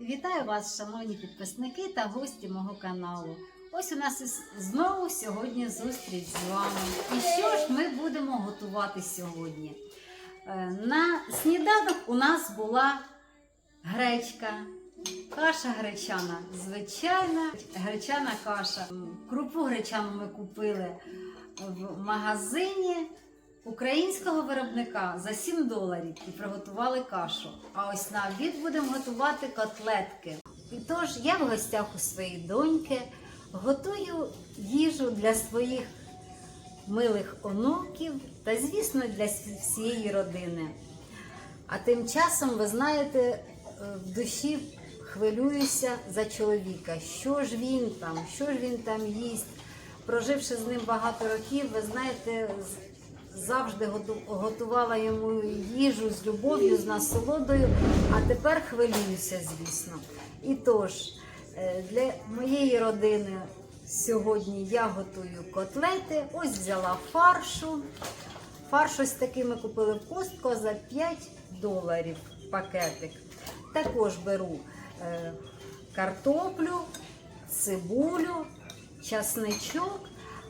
Вітаю вас, шановні підписники та гості мого каналу. Ось у нас знову сьогодні зустріч з вами. І що ж ми будемо готувати сьогодні? Е, На сніданок у нас була гречка, каша гречана, звичайна гречана каша. Крупу гречану ми купили в магазині українського виробника за 7 доларів і приготували кашу. А ось на обід будемо готувати котлетки. І тож я в гостях у своєї доньки готую їжу для своїх милих онуків та, звісно, для всієї родини. А тим часом, ви знаєте, е, в душі хвилююся за чоловіка. Що ж він там, що ж він там їсть. Проживши з ним багато років, ви знаєте, завжди готувала йому їжу з любов'ю, з насолодою, а тепер хвилююся, звісно. І тож, е, для моєї родини сьогодні я готую котлети. Ось взяла фаршу. Фарш ось такий ми купили в Костко за 5 доларів пакетик. Також беру е, картоплю, цибулю, часничок,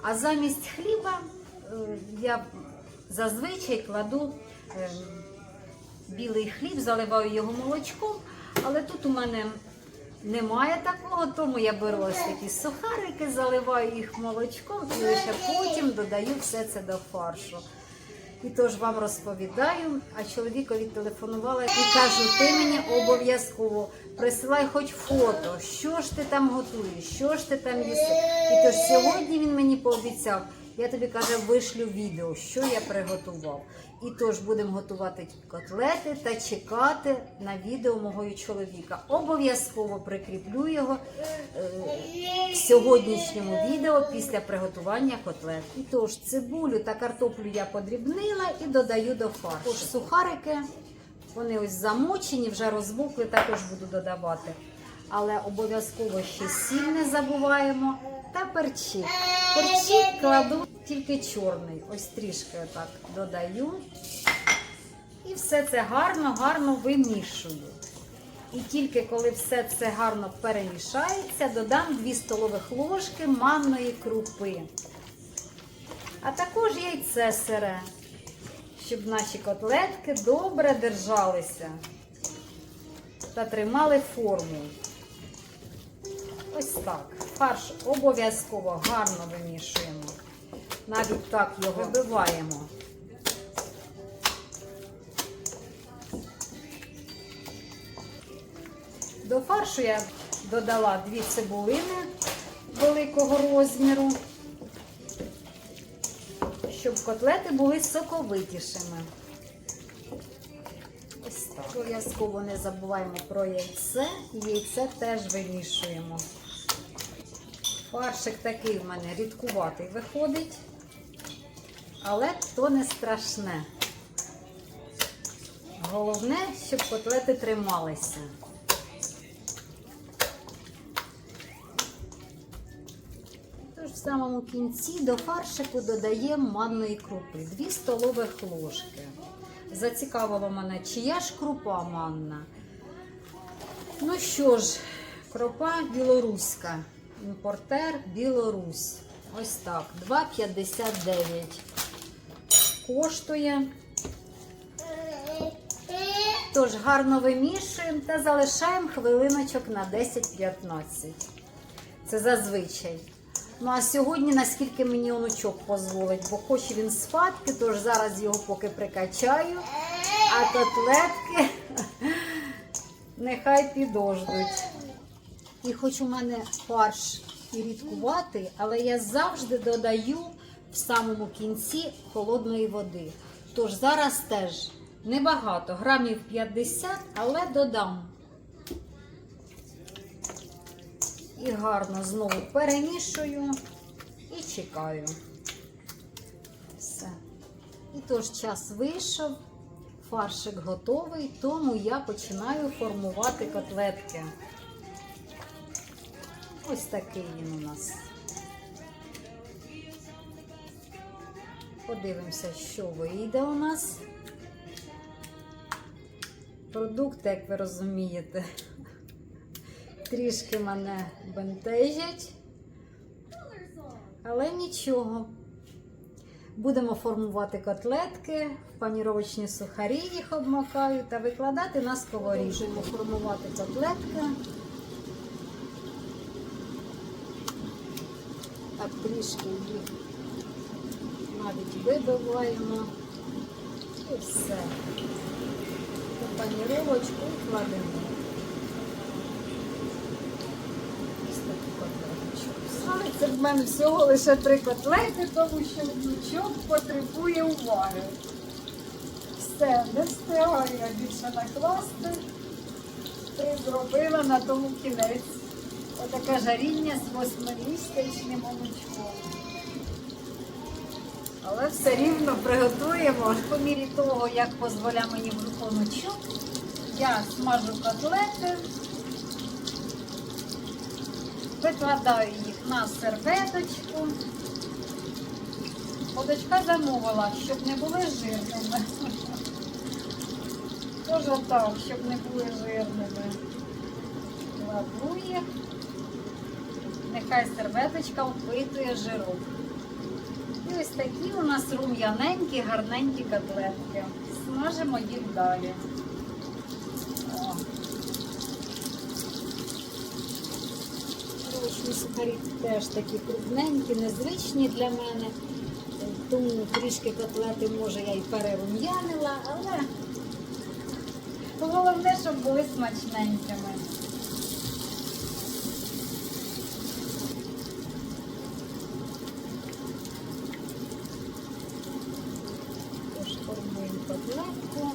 а замість хліба е, я зазвичай кладу е, білий хліб, заливаю його молочком, але тут у мене немає такого, тому я беру ось такі сухарики, заливаю їх молочком і лише потім додаю все це до фаршу. І тож вам розповідаю, а чоловікові телефонувала і кажу, ти мені обов'язково присилай хоч фото, що ж ти там готуєш, що ж ти там їси. І тож сьогодні він мені пообіцяв, я тобі каже, вишлю відео, що я приготував. І тож будемо готувати котлети та чекати на відео мого чоловіка. Обов'язково прикріплю його е, в сьогоднішньому відео після приготування котлет. І тож цибулю та картоплю я подрібнила і додаю до фаршу. Тож сухарики, вони ось замочені, вже розбухли, також буду додавати. Але обов'язково ще сіль не забуваємо та перчик. Перчик кладу тільки чорний, ось трішки отак додаю. І все це гарно, гарно вимішую. І тільки коли все це гарно перемішається, додам 2 столових ложки манної крупи. А також яйце сире, щоб наші котлетки добре держалися та тримали форму. Ось так. Фарш обов'язково гарно вимішуємо. Навіть так його вибиваємо. До фаршу я додала дві цибулини великого розміру, щоб котлети були соковитішими. Ось. Обов'язково не забуваємо про яйце. Яйце теж вимішуємо. Фаршик такий в мене рідкуватий виходить, але то не страшне. Головне, щоб котлети трималися. Тож в самому кінці до фаршику додаємо манної крупи 2 столових ложки. Зацікавило мене, чия ж крупа манна. Ну що ж, кропа білоруська. Імпортер Білорусь. Ось так. 2,59 коштує. Тож гарно вимішуємо та залишаємо хвилиночок на 10-15. Це зазвичай. Ну а сьогодні, наскільки мені онучок дозволить, бо хоче він спадки, тож зараз його поки прикачаю, а котлетки нехай підождуть. І хоч у мене фарш і рідкуватий, але я завжди додаю в самому кінці холодної води. Тож зараз теж небагато, грамів 50, але додам. І гарно знову перемішую і чекаю. Все. І тож час вийшов, фаршик готовий, тому я починаю формувати котлетки. Ось такий він у нас. Подивимося, що вийде у нас. Продукти, як ви розумієте, трішки мене бентежать. Але нічого. Будемо формувати котлетки, паніровочні сухарі їх обмакаю та викладати на сковорідку. Формувати котлетки. Так трішки їх навіть вибиваємо. І все. У паніровочку кладемо. Ось таку котлеточку. Але це в мене всього лише три котлети, тому що внучок потребує уваги. Все, не встигаю я більше накласти. Три зробила на тому кінець. Отаке жаріння з восьмимісячним молочком. Але все рівно приготуємо по мірі того, як дозволяє мені внучок. Я смажу котлети, викладаю їх на серветочку. Подочка замовила, щоб не були жирними. Тож так, щоб не були жирними. Кладу їх. Нехай серветочка впитує жирок. І ось такі у нас рум'яненькі, гарненькі котлетки. Смажимо їх далі. О. Ручні сухарі теж такі крупненькі, незвичні для мене. Тому трішки котлети, може, я і перерум'янила, але головне, щоб були смачненькими. Тож формуємо котлетку.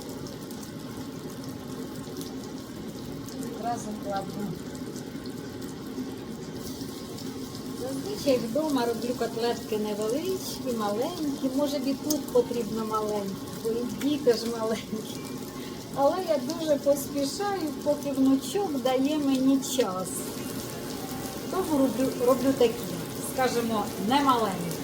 Одразу кладу. Зазвичай вдома роблю котлетки невеличкі, маленькі. Може і тут потрібно маленькі, бо і діти ж маленькі. Але я дуже поспішаю, поки внучок дає мені час. Тому роблю, роблю такі, скажімо, не маленькі.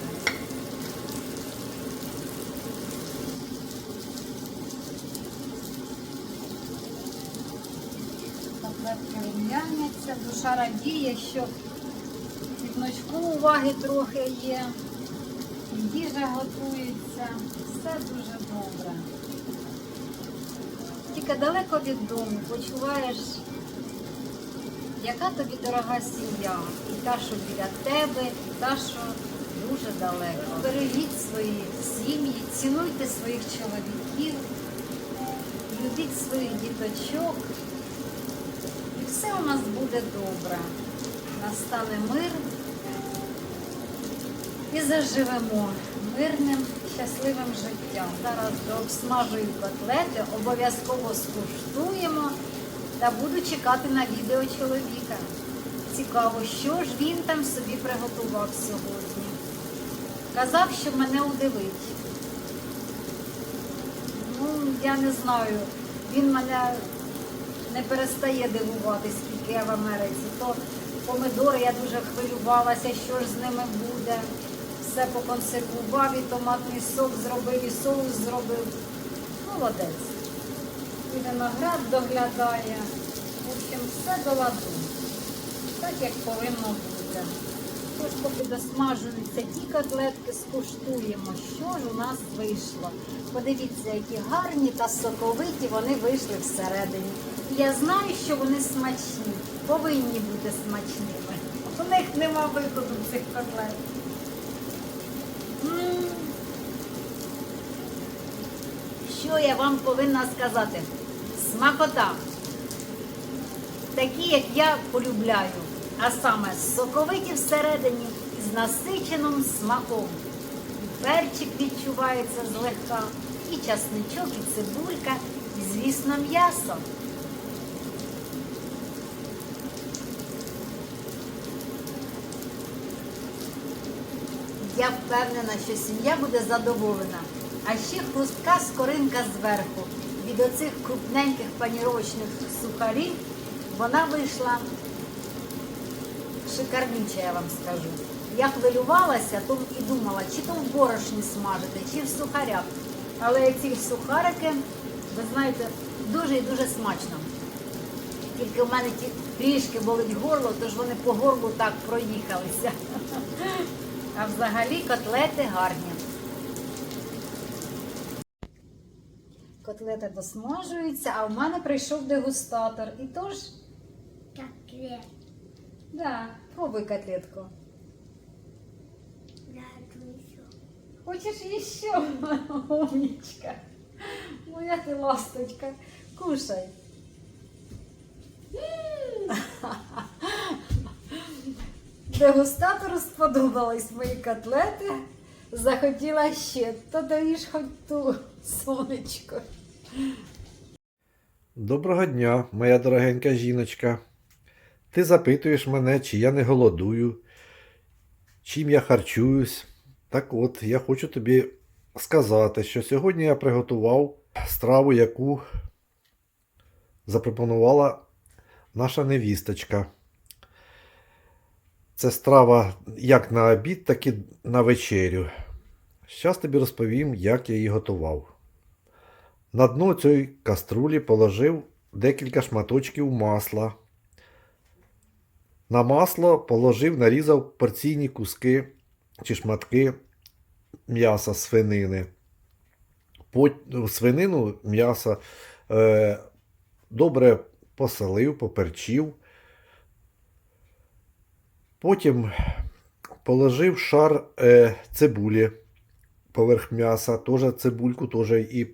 Котлетки рум'яняться, душа радіє, що і уваги трохи є, і їжа готується, все дуже добре. Тільки далеко від дому почуваєш, яка тобі дорога сім'я, і та, що біля тебе, і та, що дуже далеко. Бережіть свої сім'ї, цінуйте своїх чоловіків, любіть своїх діточок. І все у нас буде добре. Настане мир і заживемо мирним, щасливим життям. Зараз обсмажую котлети, обов'язково скуштуємо та буду чекати на відео чоловіка. Цікаво, що ж він там собі приготував сьогодні. Казав, що мене удивить. Ну, я не знаю. Він мене не перестає дивувати, скільки я в Америці. То помидори я дуже хвилювалася, що ж з ними буде. Все поконсервував, і томатний сок зробив, і соус зробив. Молодець. І виноград доглядає. В общем, все до ладу. Так, як повинно бути. Тож, поки досмажуються ті котлетки, скуштуємо, що ж у нас вийшло. Подивіться, які гарні та соковиті вони вийшли всередині. Я знаю, що вони смачні, повинні бути смачними. У них нема виходу цих котлет. Що я вам повинна сказати? Смакота. Такі, як я полюбляю, а саме соковиті всередині з насиченим смаком. І перчик відчувається злегка, і часничок, і цибулька, і, звісно, м'ясо. Я впевнена, що сім'я буде задоволена. А ще хрустка скоринка зверху. Від оцих крупненьких паніровочних сухарів вона вийшла шикарнюча, я вам скажу. Я хвилювалася, то і думала, чи то в борошні смажити, чи в сухарях. Але ці сухарики, ви знаєте, дуже і дуже смачно. Тільки в мене ті трішки болить горло, тож вони по горлу так проїхалися. А взагалі котлети гарні. Котлети досмажуються, а в мене прийшов дегустатор. І тож, Котлет. да, пробуй котлетку. Да, еще. Хочеш іще, умничка? Моя ти ласточка. Кушай. Дегустатору сподобались мої котлети. Захотіла ще, то даєш хоч ту сонечко. Доброго дня, моя дорогенька жіночка. Ти запитуєш мене, чи я не голодую, чим я харчуюсь. Так от, я хочу тобі сказати, що сьогодні я приготував страву, яку запропонувала наша невісточка. Це страва як на обід, так і на вечерю. Зараз тобі розповім, як я її готував. На дно цієї каструлі положив декілька шматочків масла. На масло положив, нарізав порційні куски чи шматки м'яса свинини. Свинину м'яса е, добре посолив, поперчив. Потім положив шар е, цибулі поверх м'яса, теж цибульку теж і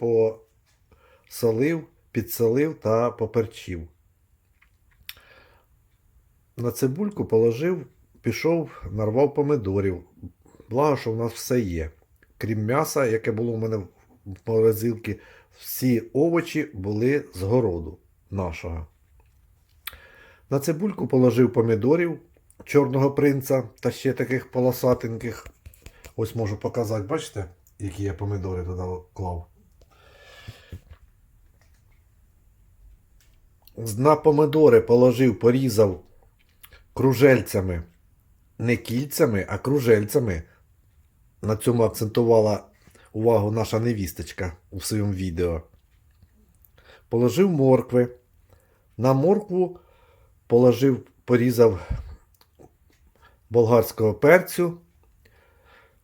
посолив, підсолив та поперчив. На цибульку положив, пішов, нарвав помидорів. Благо, що в нас все є. Крім м'яса, яке було в мене в морозилці, всі овочі були з городу нашого. На цибульку положив помідорів чорного принца та ще таких полосатеньких. Ось можу показати, бачите, які я помідори туди клав. На помидори положив, порізав кружельцями, не кільцями, а кружельцями. На цьому акцентувала увагу наша невісточка у своєму відео. Положив моркви. На моркву положив, порізав болгарського перцю.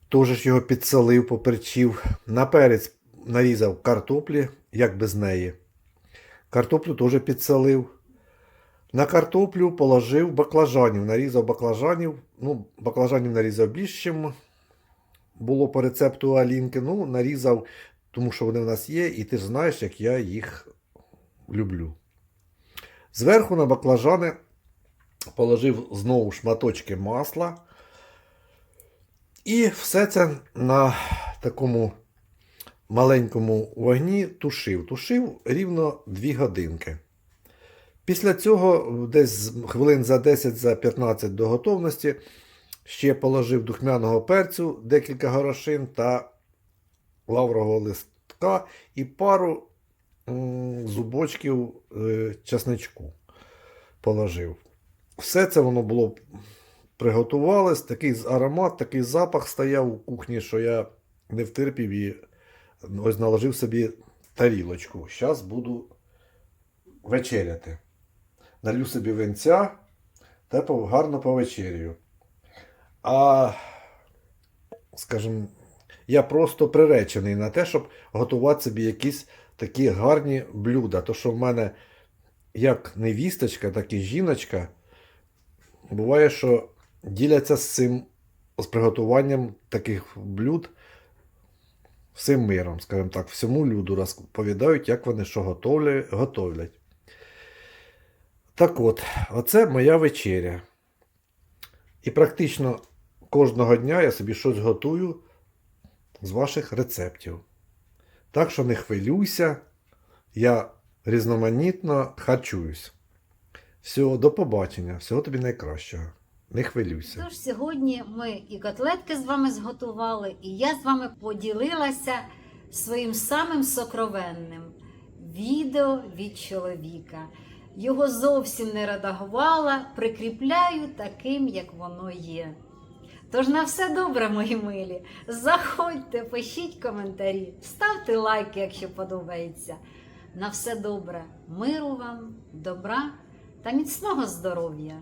Теж його підсолив, поперчив. На перець нарізав картоплі, як без неї. Картоплю теж підсолив. На картоплю положив баклажанів, нарізав баклажанів. Ну, баклажанів нарізав більше, ніж було по рецепту Алінки. Ну, нарізав, тому що вони в нас є, і ти ж знаєш, як я їх люблю. Зверху на баклажани положив знову шматочки масла. І все це на такому маленькому вогні тушив. Тушив рівно 2 годинки. Після цього, десь хвилин за 10-15 до готовності, ще положив духмяного перцю, декілька горошин та лаврового листка і пару зубочків е, часничку положив. Все це воно було приготувалось, такий аромат, такий запах стояв у кухні, що я не втерпів і ось наложив собі тарілочку. Зараз буду вечеряти. Налю собі винця та гарно повечерюю. А, скажімо, я просто приречений на те, щоб готувати собі якісь такі гарні блюда. То, що в мене як невісточка, так і жіночка, буває, що діляться з цим з приготуванням таких блюд всім миром, скажімо так, всьому люду розповідають, як вони що готовлять. Так от, оце моя вечеря. І практично кожного дня я собі щось готую з ваших рецептів. Так що не хвилюйся, я різноманітно харчуюсь. Всього, до побачення, всього тобі найкращого. Не хвилюйся. Тож сьогодні ми і котлетки з вами зготували, і я з вами поділилася своїм самим сокровенним відео від чоловіка. Його зовсім не редагувала, прикріпляю таким, як воно є. Тож на все добре, мої милі. Заходьте, пишіть коментарі, ставте лайки, якщо подобається. На все добре, миру вам, добра та міцного здоров'я.